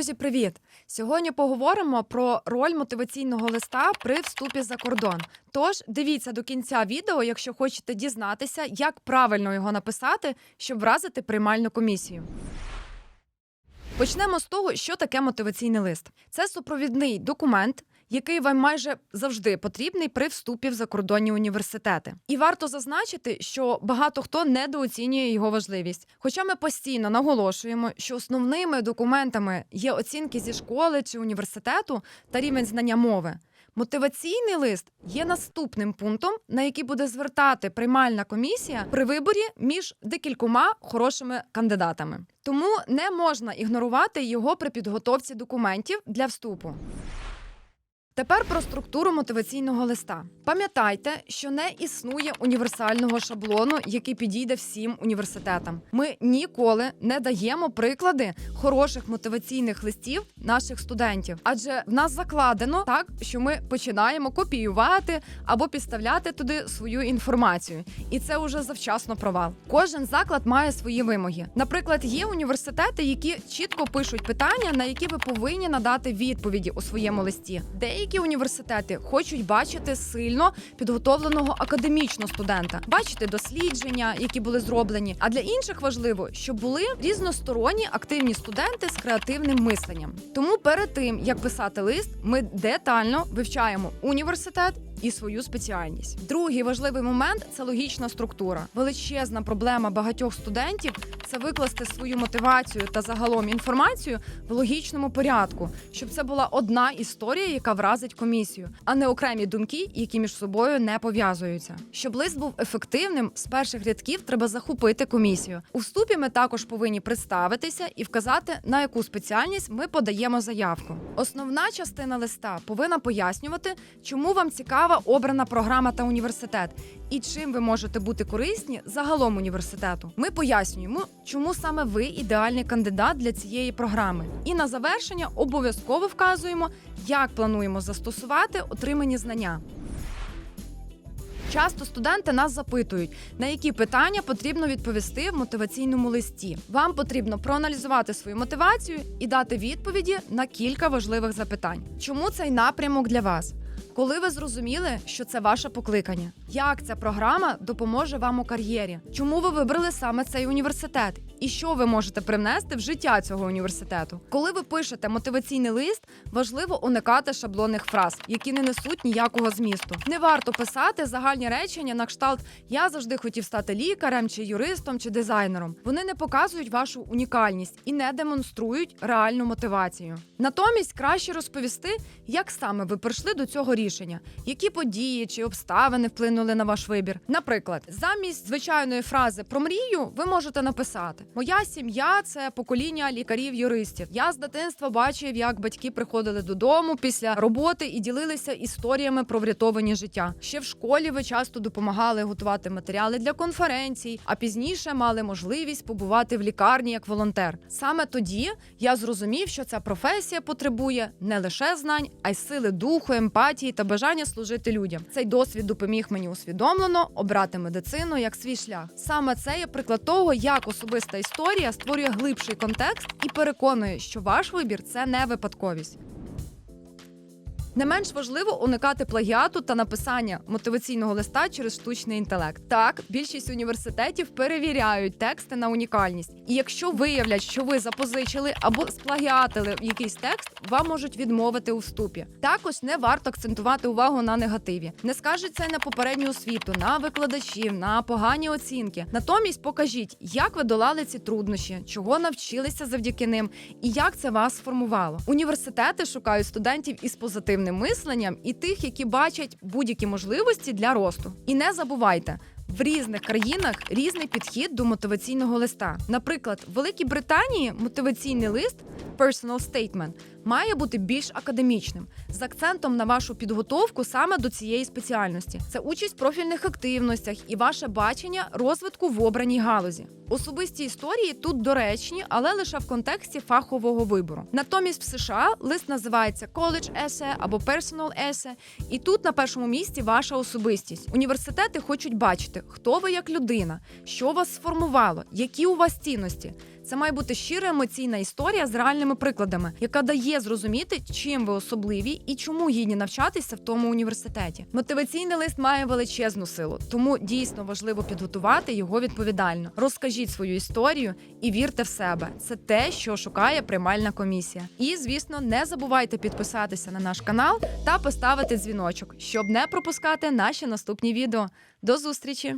Друзі, привіт! Сьогодні поговоримо про роль мотиваційного листа при вступі за кордон. Тож дивіться до кінця відео, якщо хочете дізнатися, як правильно його написати, щоб вразити приймальну комісію. Почнемо з того, що таке мотиваційний лист. Це супровідний документ, який вам майже завжди потрібний при вступі в закордонні університети. І варто зазначити, що багато хто недооцінює його важливість. Хоча ми постійно наголошуємо, що основними документами є оцінки зі школи чи університету та рівень знання мови. Мотиваційний лист є наступним пунктом, на який буде звертати приймальна комісія при виборі між декількома хорошими кандидатами. Тому не можна ігнорувати його при підготовці документів для вступу. Тепер про структуру мотиваційного листа. Пам'ятайте, що не існує універсального шаблону, який підійде всім університетам. Ми ніколи не даємо приклади хороших мотиваційних листів наших студентів, адже в нас закладено так, що ми починаємо копіювати або підставляти туди свою інформацію, і це вже завчасно провал. Кожен заклад має свої вимоги. Наприклад, є університети, які чітко пишуть питання, на які ви повинні надати відповіді у своєму листі. Деякі університети хочуть бачити сильно підготовленого академічно студента, бачити дослідження, які були зроблені. А для інших важливо, щоб були різносторонні активні студенти з креативним мисленням. Тому перед тим як писати лист, ми детально вивчаємо університет. І свою спеціальність. Другий важливий момент це логічна структура. Величезна проблема багатьох студентів це викласти свою мотивацію та загалом інформацію в логічному порядку, щоб це була одна історія, яка вразить комісію, а не окремі думки, які між собою не пов'язуються. Щоб лист був ефективним, з перших рядків треба захопити комісію. У вступі ми також повинні представитися і вказати, на яку спеціальність ми подаємо заявку. Основна частина листа повинна пояснювати, чому вам цікава обрана програма та університет, і чим ви можете бути корисні загалом університету. Ми пояснюємо, чому саме ви ідеальний кандидат для цієї програми. І на завершення обов'язково вказуємо, як плануємо застосувати отримані знання. Часто студенти нас запитують, на які питання потрібно відповісти в мотиваційному листі. Вам потрібно проаналізувати свою мотивацію і дати відповіді на кілька важливих запитань. Чому цей напрямок для вас? Коли ви зрозуміли, що це ваше покликання, як ця програма допоможе вам у кар'єрі? Чому ви вибрали саме цей університет? І що ви можете привнести в життя цього університету? Коли ви пишете мотиваційний лист, важливо уникати шаблонних фраз, які не несуть ніякого змісту. Не варто писати загальні речення на кшталт Я завжди хотів стати лікарем, чи юристом, чи дизайнером. Вони не показують вашу унікальність і не демонструють реальну мотивацію. Натомість краще розповісти, як саме ви прийшли до цього рішення, які події чи обставини вплинули на ваш вибір. Наприклад, замість звичайної фрази про мрію ви можете написати: Моя сім'я це покоління лікарів-юристів. Я з дитинства бачив, як батьки приходили додому після роботи і ділилися історіями про врятовані життя. Ще в школі ви часто допомагали готувати матеріали для конференцій, а пізніше мали можливість побувати в лікарні як волонтер. Саме тоді я зрозумів, що ця професія потребує не лише знань, а й сили духу, емпатії та бажання служити людям. Цей досвід допоміг мені усвідомлено обрати медицину як свій шлях. Саме це є приклад того, як особиста історія створює глибший контекст і переконує, що ваш вибір це не випадковість. Не менш важливо уникати плагіату та написання мотиваційного листа через штучний інтелект. Так, більшість університетів перевіряють тексти на унікальність, і якщо виявлять, що ви запозичили або сплагіатили якийсь текст, вам можуть відмовити у вступі. Також не варто акцентувати увагу на негативі. Не скажіть це на попередню освіту, на викладачів, на погані оцінки. Натомість покажіть, як ви долали ці труднощі, чого навчилися завдяки ним, і як це вас сформувало. Університети шукають студентів із позитивним мисленням і тих, які бачать будь-які можливості для росту. І не забувайте. В різних країнах різний підхід до мотиваційного листа. Наприклад, в Великій Британії мотиваційний лист personal statement має бути більш академічним з акцентом на вашу підготовку саме до цієї спеціальності. Це участь в профільних активностях і ваше бачення розвитку в обраній галузі. Особисті історії тут доречні, але лише в контексті фахового вибору. Натомість в США лист називається College Essay або Personal Essay, і тут на першому місці ваша особистість. Університети хочуть бачити, хто ви як людина, що вас сформувало, які у вас цінності. Це має бути щира емоційна історія з реальними прикладами, яка дає зрозуміти, чим ви особливі і чому гідні навчатися в тому університеті. Мотиваційний лист має величезну силу, тому дійсно важливо підготувати його відповідально. Розкажіть свою історію і вірте в себе. Це те, що шукає приймальна комісія. І звісно, не забувайте підписатися на наш канал та поставити дзвіночок, щоб не пропускати наші наступні відео. До зустрічі!